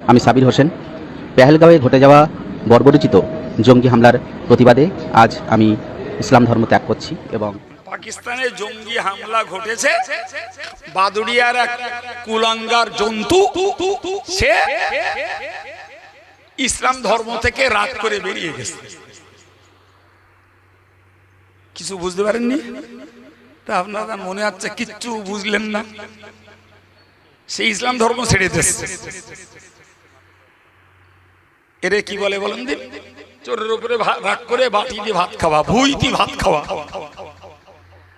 আমি সাবির হোসেন। পেহেলগাঁওয়ে ঘটে যাওয়া বর্বরচিত জঙ্গি হামলার প্রতিবাদে আজ আমি ইসলাম ধর্ম ত্যাগ করছি এবং পাকিস্তানে জঙ্গি হামলা ঘটেছে। বাদুড়িয়ার এক কুলাঙ্গার জন্তু, সে ইসলাম ধর্ম থেকে রাত করে বেরিয়ে গেছে। কিছু বুঝতে পারেননি? তা আপনারা মনে হচ্ছে কিচ্ছু বুঝলেন না। সে ইসলাম ধর্ম ছেড়ে দিচ্ছে এরে কি বলে বলেন দিন? চোরের উপরে রাগ করে বাটি দিয়ে ভাত খাওয়া ভুইতি ভাত খাওয়া।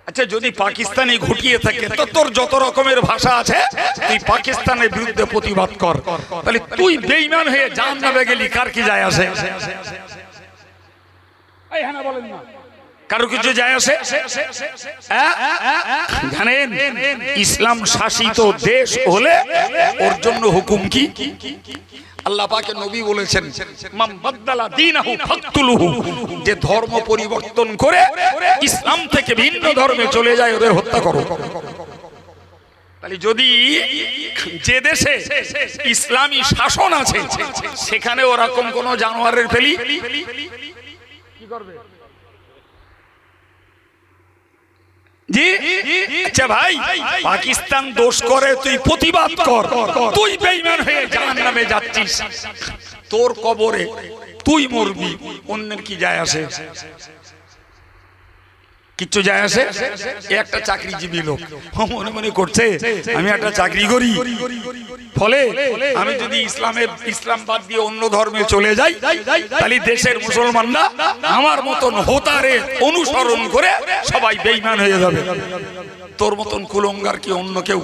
আচ্ছা যদি পাকিস্তানি ঘটিয়ে থাকে, তো তোর যত রকমের ভাষা আছে, তুই পাকিস্তানের বিরুদ্ধে প্রতিবাদ কর। তাহলে তুই বেইমান হয়ে জান নামে গেলি, কার কি যায় আসে? হ্যাঁ বলেন না। কারও কিছু যায় আসে? হ্যাঁ? জানেন, ইসলাম শাসিত দেশ হলে ওর জন্য হুকুম কি? আল্লাহ পাকে নবী বলেছেন মাম বাদদালা দীনাহু ফাকতুলুহু। যে ধর্ম পরিবর্তন করে ইসলাম থেকে ভিন্ন ধর্মে চলে যায়, ওদের হত্যা করো। যদি যে দেশে ইসলামী শাসন আছে, সেখানে ওরকম কোন জানোয়ারের ফেলি? কি করবে? জি আচ্ছা ভাই, পাকিস্তান দোষ করে, তুই প্রতিবাদ কর। তুই বেইমান হয়ে জাহান নামে যাচ্ছিস। তোর কবরে তুই মরবি, অন্যের কি যায় আসে? কিচ্ছু যায় আসে? একটা চাকরিজীবী লোক। মনে মনে করছে, আমি একটা চাকরি করি। ফলে আমি যদি ইসলামের ইসলাম বাদ দিয়ে অন্য ধর্মে চলে যাই, তাহলে দেশের মুসলমানরা আমার মতন হোতারে অনুসরণ করে সবাই বেইমান হয়ে যাবে। তোর মতন কুলঙ্গার কি অন্য কেউ?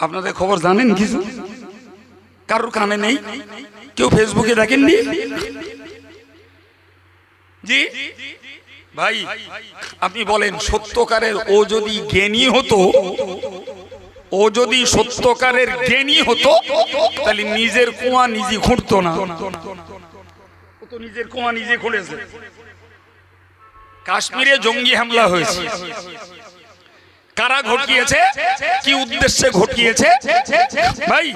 আপনাদের খবর জানেন কিছু? কারোর কানে নেই? কেউ ফেসবুকে দেখেননি? ভাই, আপনি বলেন, সত্যকারের ও যদি জ্ঞানী হতো, ও যদি সত্যকারের জ্ঞানী হতো, তাহলে নিজের কুয়া নিজে খুঁড়তো না। নিজের কুয়া নিজে খুঁড়েছে। কাশ্মীরে জঙ্গি হামলা হয়েছে। কারা ঘটিয়েছে? কি উদ্দেশ্যে ঘটিয়েছে? ভাই,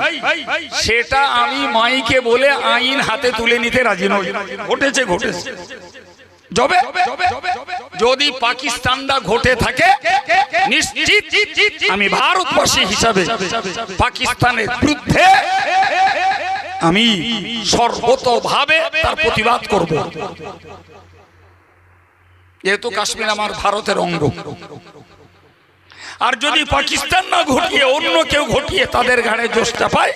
সেটা আমি মাইকে বলে আইন হাতে তুলে নিতে রাজি নই। ঘটেছে ঘটেছে। যবে যদি পাকিস্তানটা ঘটে থাকে নিশ্চিত আমি ভারতবাসী হিসাবে পাকিস্তানের বিরুদ্ধে আমি সর্বতভাবে তার প্রতিবাদ করব। যেহেতু কাশ্মীর আমার ভারতের অঙ্গ। আর যদি পাকিস্তান না ঘটিয়ে অন্য কেউ ঘটিয়ে তাদের ঘাড়ে জোশটা পায়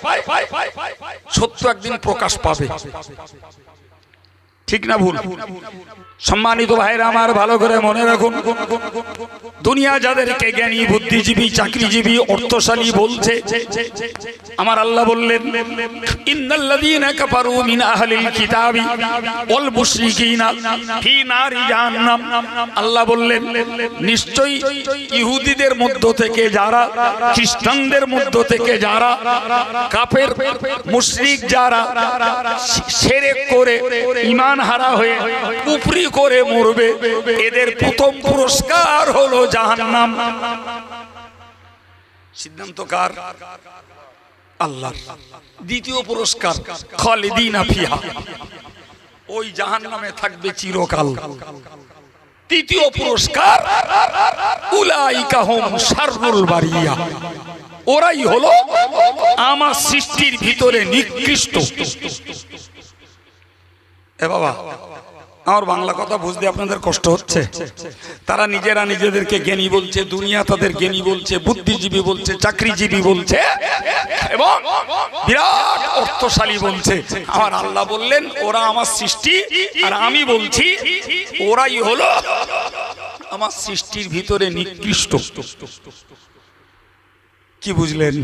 সত্য একদিন প্রকাশ পাবে। ঠিক না ভুল? সম্মানিত ভাইরা আমার ভালো করে মনে রাখুন, দুনিয়া যাদেরকে জ্ঞানী, বুদ্ধিজীবী, চাকরিজীবী, অর্থশালী বলছে, আমার আল্লাহ বললেন আল্লাহ বললেন, নিশ্চয়ই ইহুদিদের মধ্য থেকে যারা, খ্রিস্টানদের মধ্য থেকে যারা, কাফের, মুশরিক যারা সেরেক করে ইমান হারা হয়ে কুফরি করে মরবে। এদের প্রথম পুরস্কার হলো জাহান্নাম। সিদ্ধান্ত কার? আল্লাহ দ্বিতীয় পুরস্কার খালিদিনা ফিহা। ওই জাহান্নামে থাকবে চিরকাল। তৃতীয় পুরস্কার বারিয়া। ওরাই হলো আমার সৃষ্টির ভিতরে নিকৃষ্ট। বাবা, আমার বাংলা কথা বুঝতে আপনাদের কষ্ট হচ্ছে। তারা নিজেরা নিজেদেরকে জ্ঞানী বলছে, দুনিয়া তাদের জ্ঞানী বলছে, বুদ্ধিজীবী বলছে, চাকরিজীবী বলছে, এবং বিরাট অর্থশালী বলছে। আমার আল্লাহ বললেন, ওরা আমার সৃষ্টি, আর আমি বলছি, ওরাই হলো আমার সৃষ্টির ভিতরে নিকৃষ্ট। কি বুঝলেন?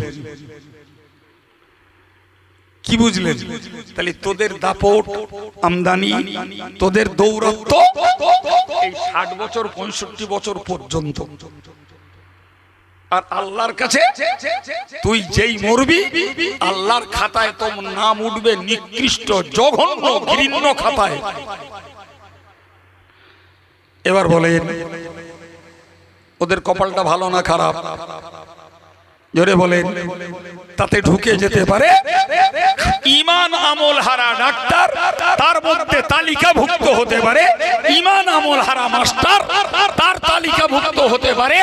কি বুঝলেন? তাহলে তোদের দাপট, আমদানি, তোদের দৌরত্ব এই ষাট বছর, পঁয়ষট্টি বছর পর্যন্ত। আর আল্লাহর কাছে তুই যেই মরবি, আল্লাহর খাতায় তোর নাম উঠবে নিকৃষ্ট, জঘন্য, ঘৃণ্য খাতায়। এবার বলেন, ওদের কপালটা ভালো না খারাপ? জোরে বলেন, তাতে ঢুকে যেতে পারে। ইমান আমল হারা ডাক্তার, তার মধ্যে তালিকাভুক্ত হতে পারে। ইমান আমল হারা মাস্টার, তার তালিকাভুক্ত হতে পারে।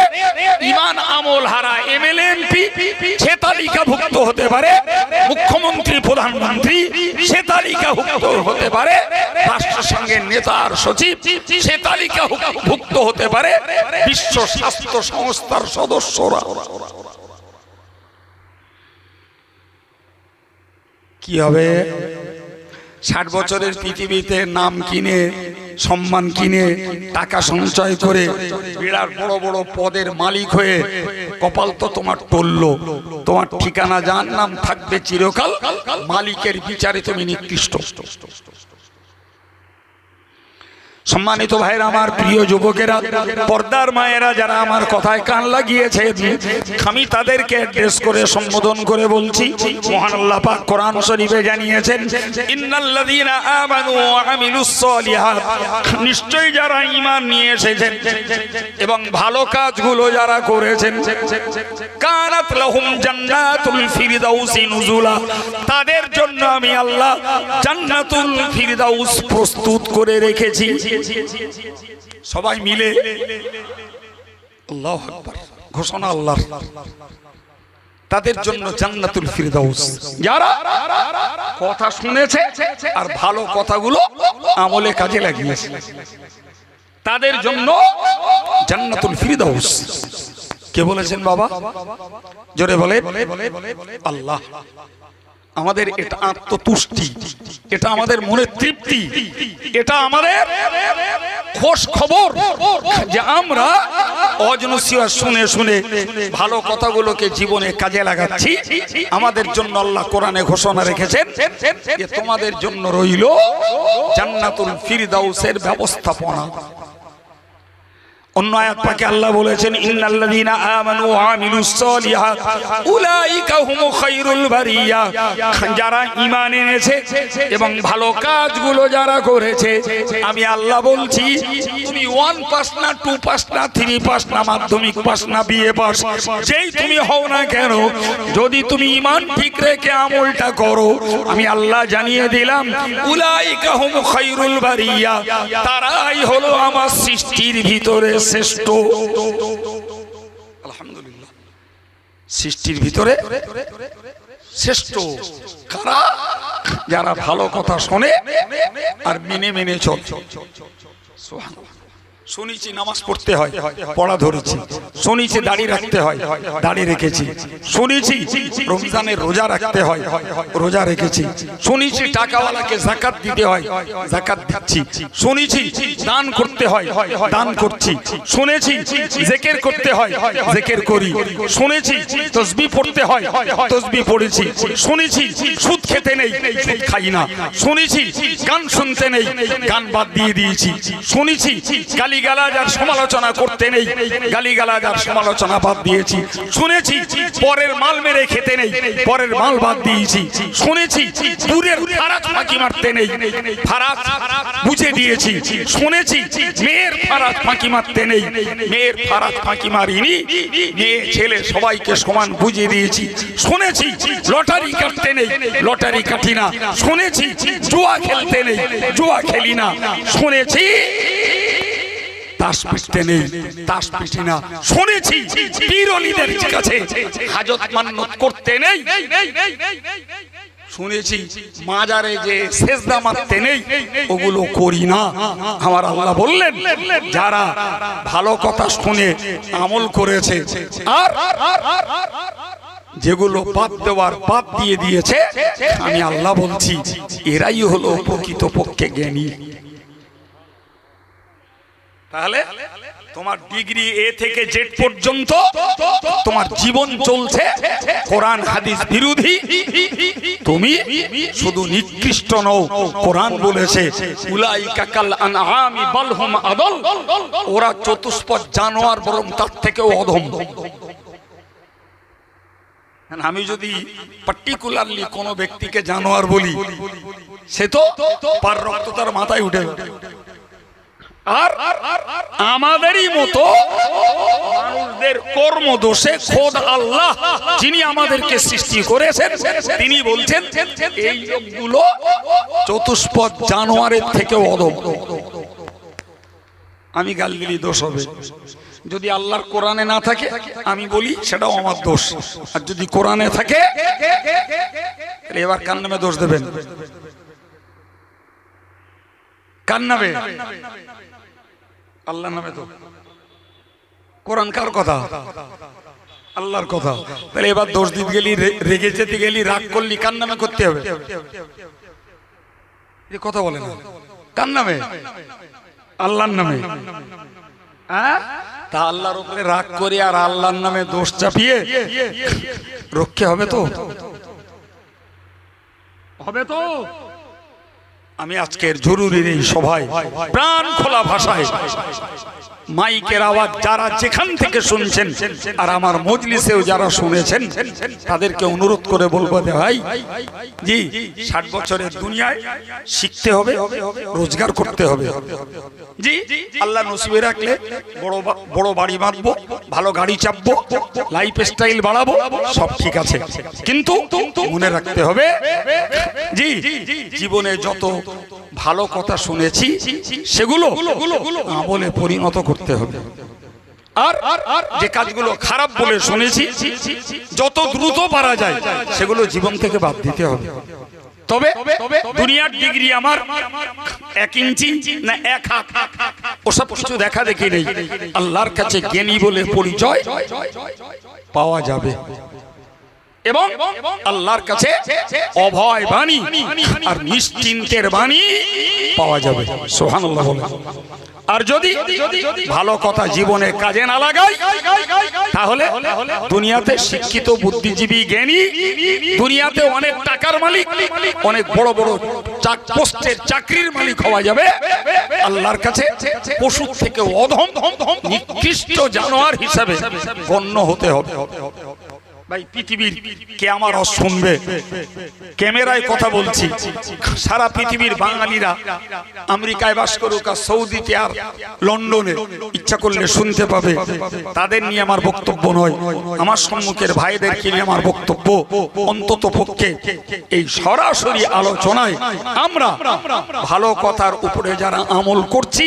ইমান আমল হারা এমএলএ এমপি সে তালিকাভুক্ত হতে পারে। মুখ্যমন্ত্রী, প্রধানমন্ত্রী, সে তালিকাভুক্ত হতে পারে। রাষ্ট্রসংঘের নেতা আর সচিব, সে তালিকাভুক্ত হতে পারে। বিশ্ব স্বাস্থ্য সংস্থার সদস্যরা। কি হবে? ষাট বছরের পৃথিবীতে নাম কিনে, সম্মান কিনে, টাকা সঞ্চয় করে বিরাট বড় বড় পদের মালিক হয়ে কপাল তো তোমার টলল। তোমার ঠিকানা, যার নাম থাকবে চিরকাল মালিকের বিচারে তুমি নিকৃষ্ট। সম্মানিত ভাইরা, আমার প্রিয় যুবকেরা, পর্দার মায়েরা যারা আমার কথায় কান লাগিয়েছে, আমি তাদেরকে অ্যাড্রেস করে সম্বোধন করে বলছি। মহান আল্লাহ পাক কোরআন শরীফে জানিয়েছেন, ইন্নাল্লাযীনা আমানু ওয়া আমিলুস সলিহাত। নিশ্চয়ই যারা ঈমান নিয়ে এসেছেন এবং ভালো কাজগুলো যারা করেছেন, কানাত লাহুম জান্নাতুল ফিরদাউসি নুজুলা। তাদের জন্য আমি আল্লাহ জান্নাতুল ফিরদাউস প্রস্তুত করে রেখেছি। সবাই মিলে ঘোষণা আল্লাহ তাদের জন্য জান্নাতুল ফিরদাউস। যারা কথা শুনেছে আর ভালো কথাগুলো আমলে কাজে লাগিয়েছে, তাদের জন্য জান্নাতুল ফিরদাউস। কে বলেছেন বাবা? জোরে বলে, আল্লাহ। আমাদের এটা আত্মতুষ্টি এটা আমাদের মনের তৃপ্তি এটা আমাদের খোশ খবর যে আমরা অজনসিয়া শুনে শুনে ভালো কথাগুলোকে জীবনে কাজে লাগাচ্ছি। আমাদের জন্য আল্লাহ কোরআনে ঘোষণা রেখেছেন যে তোমাদের জন্য রইল জান্নাতুল ফিরদাউসের ব্যবস্থাপনা। অন্য আয়াত পাকে আল্লাহ বলেছেন, ইন্নাল্লাযীনা আমানু ওয়া আমিলুস সলিহাত, উলাইকা হুমু খায়রুল বারিয়া। যারা ঈমান এনেছে এবং ভালো কাজগুলো যারা করেছে, আমি আল্লাহ বলছি, তুমি ওয়ান পাস না টু পাস না থ্রি পাস না, মাধ্যমিক পাস না বিএ পাস যেই তুমি হও না কেন, যদি তুমি ঈমান ঠিক রেখে আমলটা করো, আমি আল্লাহ জানিয়ে দিলাম, উলাইকা হুমু খায়রুল বারিয়া। তারাই হলো আমার সৃষ্টির ভিতরে শ্রেষ্ঠ। আলহামদুলিল্লাহ। সৃষ্টির ভিতরে শ্রেষ্ঠ। কারা? যারা ভালো কথা শোনে আর মেনে মেনে চল। শুনেছি নামাজ পড়তে হয় পড়া ধরেছি। শুনেছি দাড়ি রাখতে হয় দাড়ি রেখেছি। শুনেছি রমজানের রোজা রাখতে হয় রোজা রেখেছি। শুনেছি টাকাওয়ালাকে জাকাত দিতে হয় জাকাত দিচ্ছি। শুনেছি দান করতে হয় দান করছি। শুনেছি জেকের করতে হয় জেকের করি। শুনেছি তসবি পড়তে হয় তসবি পড়েছি। শুনেছি সুদ খেতে নেই সুদ খাই না। শুনেছি গান শুনতে নেই গান বাদ দিয়ে দিয়েছি। শুনেছি গালিগালাজ আর সমালোচনা করতে নেই। গালিগালাজ আর সমালোচনা বাদ দিয়েছি। শুনেছি, পরের মাল মেরে খেতে নেই, পরের মাল বাদ দিয়েছি। শুনেছি, দূরের ফারাজ ফাঁকি মারতে নেই। ফারাজ বুঝে দিয়েছি। শুনেছি, মেয়ের ফারাজ ফাঁকি মারতে নেই। মেয়ের ফারাজ ফাঁকি মারিনি। মেয়ে, ছেলে সবাইকে সমান বুঝিয়ে দিয়েছি। শুনেছি, লটারি কাটতে নেই। লটারি কাটি না। শুনেছি, জুয়া খেলতে নেই। জুয়া খেলি না। শুনেছি তাস পিটতে নেই, তাস পিটি না। শুনেছি পীরলিদের কাছে হাজত করতে নেই। শুনেছি, মাজারে যে সেজদা মারতে নেই, ওগুলো করি না। আমার আল্লাহ বললেন, যারা ভালো কথা শুনে আমল করেছে, আর যেগুলো বাদ দেওয়ার, বাদ দিয়ে দিয়েছে, আমি আল্লাহ বলছি, এরাই হলো প্রকৃত পক্ষে জ্ঞানী। তাহলে তোমার ডিগ্রি এ থেকে জেড পর্যন্ত তোমার জীবন চলছে কোরআন, হাদিস বিরোধী। তুমি শুধু নিকৃষ্ট নও, কোরআন বলেছে, উলাইকা কাল আনআমি আদল। ওরা চতুষ্পদ জানোয়ার বরং তার থেকেও অধম। আমি যদি পার্টিকুলারলি কোনো ব্যক্তিকে জানোয়ার বলি, সে তো পার রক্ত তার মাথায় উঠে। আর আমাদেরই মতো মানুষদের কর্মদোষে খোদ আল্লাহ যিনি আমাদেরকে সৃষ্টি করেছেন, তিনি বলছেন, এই লোকগুলো চতুষ্পদ জানোয়ারের থেকে অদম আমি গাল দিলি দোষ হবে। যদি আল্লাহর কোরআনে না থাকে, আমি বলি সেটাও আমার দোষ। আর যদি কোরআনে থাকে এবার কার নামে দোষ দেবেন? কার নামে? আল্লাহর নামে তো। কোরআন কার কথা? আল্লাহর কথা। তাহলে এবার দোষ দিতে গেলি রেগে যেতে গেলি, রাগ করলি, কার নামে করতে হবে? এ কথা বলে না। কার নামে? আল্লাহর নামে। হ্যাঁ? তা আল্লাহর উপরে রাগ করে আর আল্লাহর নামে দোষ চাপিয়ে রক্ষে হবে তো? হবে তো। আমি আজকের জরুরি এই সভায় প্রাণ খোলা ভাষায় মাইকের আওয়াজ যারা যেখান থেকে শুনছেন আর আমার মজলিসেও যারা শুনেছেন, তাদেরকে অনুরোধ করে বলব ভাই, জি, ষাট বছরের দুনিয়ায় শিখতে হবে, রোজগার করতে হবে। জি, আল্লাহ নসিবে রাখলে বড় বড় বাড়ি বাঁধবো, ভালো গাড়ি চাপবো লাইফ স্টাইল বাড়াবো, সব ঠিক আছে। কিন্তু মনে রাখতে হবে, জি, জীবনে যত ভালো কথা শুনেছি, সেগুলো আমলে পরিণত করতে হবে। আর আর আর যে কাজগুলো খারাপ বলে শুনেছি, যত দ্রুত পারা যায়, সেগুলো জীবন থেকে বাদ দিতে হবে। তবে দুনিয়ার ডিগ্রি আমার এক ইঞ্চি না এক হাত। ওসব কিছু দেখা দেখি নেই। আল্লাহর কাছে জ্ঞানী বলে পরিচয় পাওয়া যাবে। এবং আল্লাহর কাছে অভয় বাণী আর নিশ্চিন্তের বাণী পাওয়া যাবে। সোহান আর যদি ভালো কথা জীবনে কাজে না লাগাই, তাহলে দুনিয়াতে শিক্ষিত, বুদ্ধিজীবী, জ্ঞানী, দুনিয়াতে অনেক টাকার মালিক, অনেক বড় বড় পোস্টের চাকরির মালিক হওয়া যাবে। আল্লাহর কাছে পশু থেকে অধম, নিকৃষ্ট জানোয়ার হিসাবে গণ্য হতে হবে। ভাই, পৃথিবীর কে আমার অস শুনবে? ক্যামেরায় কথা বলছি। সারা পৃথিবীর বাঙালিরা আমেরিকায় বাস করুক আর সৌদিতে আর লন্ডনে ইচ্ছা করলে শুনতে পাবে। তাদের নিয়ে আমার বক্তব্য নয়। আমার সম্মুখের ভাইদেরকে নিয়ে আমার বক্তব্য অন্তত পক্ষে এই সরাসরি আলোচনায় আমরা ভালো কথার উপরে যারা আমল করছি,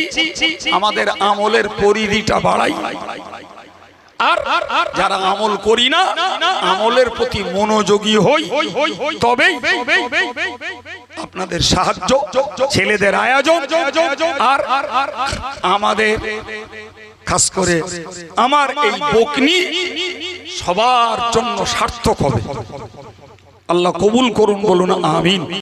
আমাদের আমলের পরিধিটা বাড়াই। আর যারা আমল করি না আমলের প্রতি মনোযোগী হই তবে আপনাদের সাহায্য ছেলেদের আয়োজন আর আমাদের খাস করে আমার এই বকনি সবার জন্য সার্থক হবে। আল্লাহ কবুল করুন বলুন আমিন।